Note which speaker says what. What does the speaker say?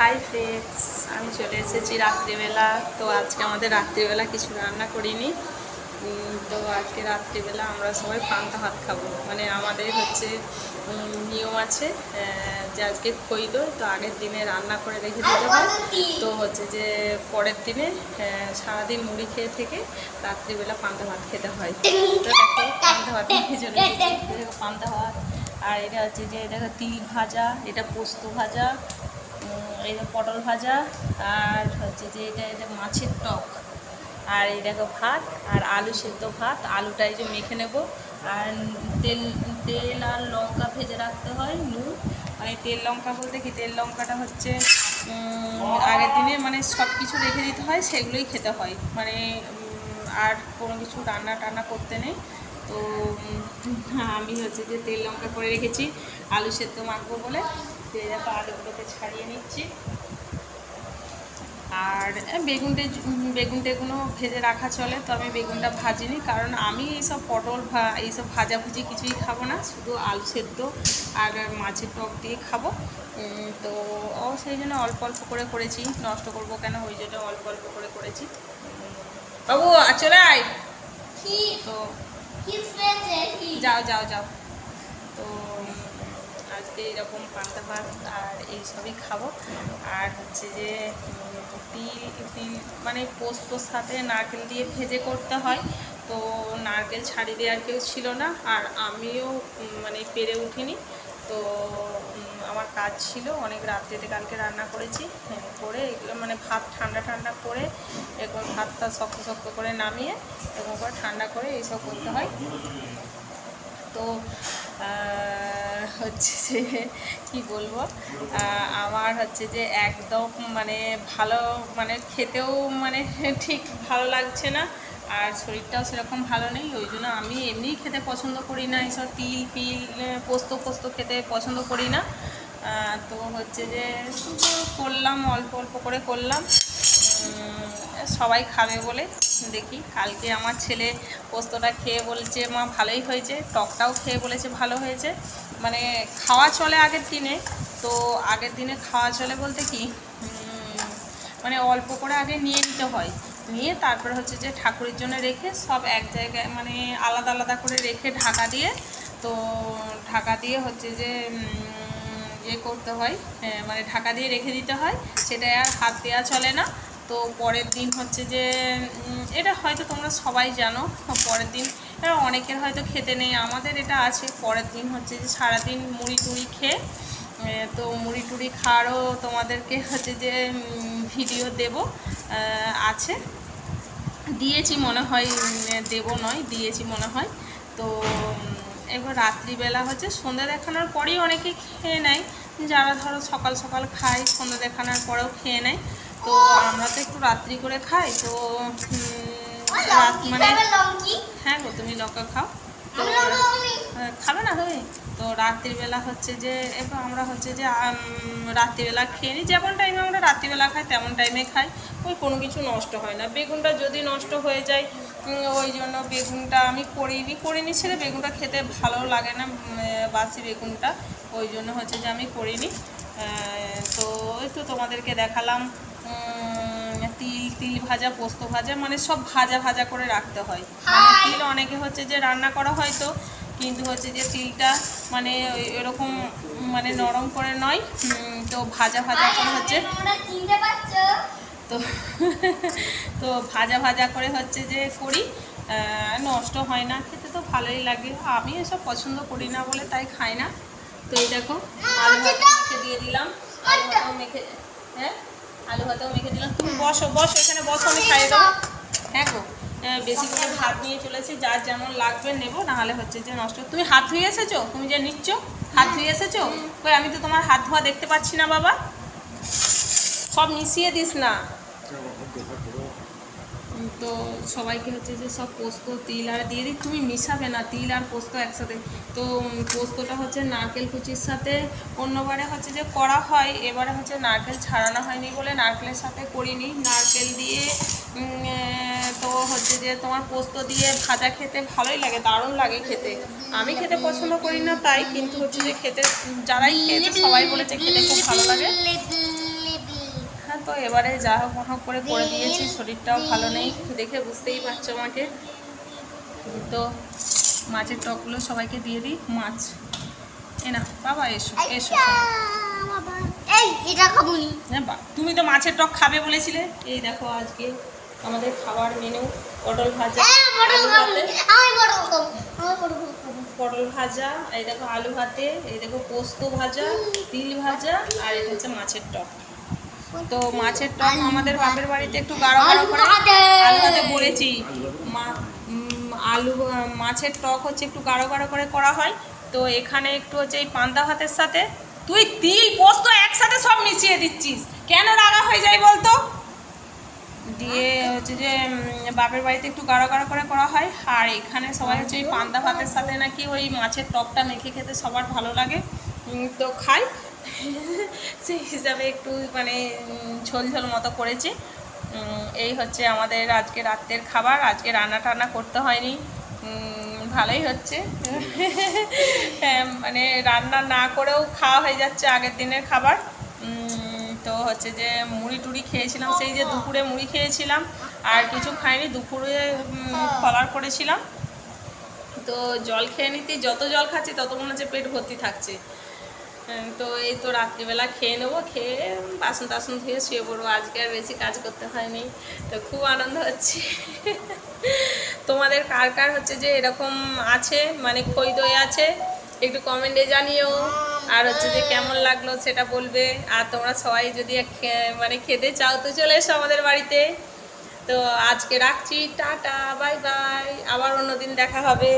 Speaker 1: Hi friends আমি চলে এসেছি রাত্রিবেলা। তো আজকে আমাদের রাত্রিবেলা কিছু রান্না করিনি। তো আজকে রাত্রিবেলা আমরা সবাই পান্তা ভাত খাব। মানে আমাদের হচ্ছে নিয়ম আছে যে আজকে খই দই, তো আগের দিনে রান্না করে রেখে দিতে হয়। তো হচ্ছে যে পরের দিনে সারাদিন মুড়ি খেয়ে থেকে রাত্রিবেলা পান্তা ভাত খেতে হয়। তো দেখো, পান্তা ভাত নিয়ে চলে এসেছি। পান্তা ভাত, আর এটা হচ্ছে যে, দেখো তিল ভাজা, এটা পোস্ত ভাজা এই যে পটল ভাজা আর হচ্ছে যে এটা এটা মাছের টক। আর এই দেখো ভাত আর আলু সেদ্ধ ভাত। আলুটা এই যে মেখে নেব। আর তেল তেল আর লঙ্কা ভেজে রাখতে হয় নুন। মানে তেল লঙ্কা বলতে কি? তেল লঙ্কাটা হচ্ছে আগের দিনে মানে সব কিছু রেখে দিতে হয়, সেগুলোই খেতে হয়। মানে আর কোনো কিছু রান্না টান্না করতে নেই। তো আমি হচ্ছে যে তেল লঙ্কা করে রেখেছি। আলু সেদ্ধ মাখবো বলে। এই দেখো আলুগুলোকে ছাড়িয়ে নিচ্ছি। আর বেগুন বেগুন টেগুনও ভেজে রাখা চলে তো আমি বেগুনটা ভাজিনি কারণ আমি এইসব পটল ভা এইসব ভাজাভুজি কিছুই খাব না শুধু আলু সেদ্ধ আর মাছের টক দিয়ে খাব। তো ও সেই জন্য অল্প অল্প করে করেছি নষ্ট করব কেন ওই জন্য অল্প অল্প করে করেছি। বাবু চলে আয়। তো যাও যাও যাও। তো আজকে এরকম পান্তা ভাত আর এইসবই খাব। আর হচ্ছে যে তিল তিল মানে পোস্তর সাথে নারকেল দিয়ে ভেজে করতে হয়। তো নারকেল ছাড়ি দেওয়ার কেউ ছিল না আর আমিও মানে পেরে উঠিনি। তো আমার কাজ ছিল অনেক রাত রাত্রিতে কালকে রান্না করেছি হ্যাঁ, করে এগুলো মানে ভাত ঠান্ডা ঠান্ডা করে এরকম ভাতটা শক্ত শক্ত করে নামিয়ে এরকম করে ঠান্ডা করে এইসব করতে হয়। তো হচ্ছে যে, কি বলব? আমার হচ্ছে যে একদম মানে ভালো মানে খেতেও মানে ঠিক ভালো লাগছে না, আর শরীরটাও সেরকম ভালো নেই, ওই জন্য আমি এমনিই খেতে পছন্দ করি না এইসব তিল পিল পোস্ত পোস্ত খেতে পছন্দ করি না। তো হচ্ছে যে করলাম, অল্প অল্প করে করলাম সবাই খাবে বলে। দেখি। কালকে আমার ছেলে পোস্তটা খেয়ে বলছে মা ভালোই হয়েছে। টকটাও খেয়ে বলেছে ভালো হয়েছে। মানে খাওয়া চলে আগের দিনে। তো আগের দিনে খাওয়া চলে বলতে কি মানে অল্প করে আগে নিয়ে নিতে হয়। নিয়ে তারপর হচ্ছে যে ঠাকুরের জন্য রেখে সব এক জায়গায় মানে আলাদা আলাদা করে রেখে ঢাকা দিয়ে তো ঢাকা দিয়ে হচ্ছে যে ইয়ে করতে হয় হ্যাঁ, মানে ঢাকা দিয়ে রেখে দিতে হয়। সেটা আর হাত দেওয়া চলে না। তো পরের দিন হচ্ছে যে এটা হয়তো তোমরা সবাই জানো, পরের দিন। এবার অনেকের হয়তো খেতে নেই, আমাদের এটা আছে। পরের দিন হচ্ছে যে সারাদিন মুড়ি টুড়ি খেয়ে তো মুড়ি টুড়ি খাওয়ারও তোমাদেরকে হচ্ছে যে ভিডিও দেব আছে। দিয়েছি মনে হয় দেব নয়, দিয়েছি মনে হয়। তো এবার রাত্রিবেলা হচ্ছে সন্ধ্যা দেখানোর পরেই অনেকে খেয়ে নেয়। যারা ধরো সকাল সকাল খায়, সন্ধ্যা দেখানোর পরেও খেয়ে নেয়। তো আমরা তো একটু রাত্রি করে খাই তো রাত মানে হ্যাঁ গো তুমি লঙ্কা খাও। তো খাবে না তুমি? তো রাত্রিবেলা হচ্ছে যে এবার আমরা হচ্ছে যে রাত্রিবেলা খেয়ে নিই যেমন টাইমে আমরা রাত্রিবেলা খাই তেমন টাইমে খাই। ওই কোনো কিছু নষ্ট হয় না। বেগুনটা যদি নষ্ট হয়ে যায় ওই জন্য বেগুনটা আমি করিনি করিনি ছেড়ে বেগুনটা খেতে ভালো লাগে না বাসি বেগুনটা। ওই জন্য হচ্ছে যে আমি করিনি তো ওই তো তোমাদেরকে দেখালাম। তিল তিল ভাজা পোস্ত ভাজা মানে সব ভাজা ভাজা করে রাখতে হয়। মানে তিল অনেকে হচ্ছে যে রান্না করা হয় তো কিন্তু হচ্ছে যে তিলটা মানে এরকম মানে নরম করে নয় তো ভাজা ভাজা করে হচ্ছে তো তো ভাজা ভাজা করে হচ্ছে যে করি নষ্ট হয় না খেতে তো ভালোই লাগে। আমি এসব পছন্দ করি না বলে তাই খাই না। তো এই দেখো আলু মেখে দিয়ে দিলাম। আলু ভাতেও মেখে হ্যাঁ? আলু ভাতেও মেখে দিলাম। তুমি বসো বসো, এখানে বসো, আমি খাইয়ে দেবো। হ্যাঁ গো বেশি করে ভাত নিয়ে চলেছি যার যেমন লাগবে নেব নাহলে হচ্ছে যে নষ্ট। তুমি হাত ধুয়ে এসেছ? তুমি যে নিচ্ছ, হাত ধুয়ে এসেছ? কই, আমি তো তোমার হাত ধোয়া দেখতে পাচ্ছি না, বাবা। সব মিশিয়ে দিস না। তো সবাইকে হচ্ছে যে সব পোস্ত, তিল আর দিয়ে দিই। তুমি মিশাবে না, তিল আর পোস্ত একসাথে। তো পোস্তটা হচ্ছে নারকেল কুচির সাথে। অন্যবারে হচ্ছে যে করা হয়, এবারে হচ্ছে নারকেল ছাড়ানো হয়নি বলে নারকেলের সাথে করিনি। নারকেল দিয়ে তো হচ্ছে যে তোমার পোস্ত দিয়ে ভাজা খেতে ভালোই লাগে, দারুণ লাগে খেতে। আমি খেতে পছন্দ করি না তাই, কিন্তু হচ্ছে যে খেতে, যারাই খেয়েছে সবাই বলেছে খেতে খুব ভালো লাগে। তো এবারে যা হোক হোক করে করে দিয়েছি শরীরটাও ভালো নেই। দেখে বুঝতেই পারছ আমাকে। তো মাছের টকগুলো সবাইকে দিয়ে দিই। মাছ। এ না বাবা এসো এসো।
Speaker 2: আচ্ছা,
Speaker 1: বা তুমি তো মাছের টক খাবে বলেছিলে। এই দেখো আজকে আমাদের খাবার মেনু পটল ভাজা পটল ভাজা এই দেখো আলু ভাতে এই দেখো পোস্ত ভাজা তিল ভাজা আর এটা হচ্ছে মাছের টক। তো মাছের টক আমাদের বাপের বাড়িতে একটু গাঢ় গাঢ় করে
Speaker 2: ভাতে।
Speaker 1: আলু ভাতে বলেছি। আলু মাছের টক হচ্ছে একটু গাঢ় গাঢ় করে করা হয়। তো এখানে একটু হচ্ছে এই পান্তা ভাতের সাথে তুই তিল পোস্ত একসাথে সব মিশিয়ে দিচ্ছিস। কেন রাগা হয়ে যায় বলতো? দিয়ে হচ্ছে যে বাপের বাড়িতে একটু গাঢ় গাঢ় করে করা হয়। আর এখানে সবাই হচ্ছে ওই পান্তা ভাতের সাথে নাকি ওই মাছের টকটা মেখে খেতে সবার ভালো লাগে। তো খাই। সেই হিসাবে একটু মানে উম, ঝোল ঝোল মতো করেছি। এই হচ্ছে আমাদের আজকে রাত্রের খাবার। আজকে রান্না টান্না করতে হয়নি। ভালোই হচ্ছে। হ্যাঁ, মানে রান্না না করেও খাওয়া হয়ে যাচ্ছে আগের দিনের খাবার। তো হচ্ছে যে মুড়ি টুড়ি খেয়েছিলাম। সেই যে দুপুরে মুড়ি খেয়েছিলাম। আর কিছু খাইনি দুপুরে ফলার করেছিলাম। তো জল খেয়ে নিতে যত জল খাচ্ছি তত মনে হচ্ছে পেট ভর্তি থাকছে। তো এই তো রাত্রিবেলা খেয়ে নেব, খেয়ে বাসন টাসন ধুয়ে শুয়ে পড়ব। আজকে আর বেশি কাজ করতে হয়নি, তো খুব আনন্দ হচ্ছে। তোমাদের কার কার হচ্ছে যে এরকম আছে? মানে খই দই আছে? একটু কমেন্টে জানিও। আর হচ্ছে যে কেমন লাগল সেটা বলবে। আর তোমরা সবাই যদি মানে খেতে চাও তো চলে এসো আমাদের বাড়িতে। তো আজকে রাখছি, টাটা, বাই বাই। আবার অন্যদিন দেখা হবে।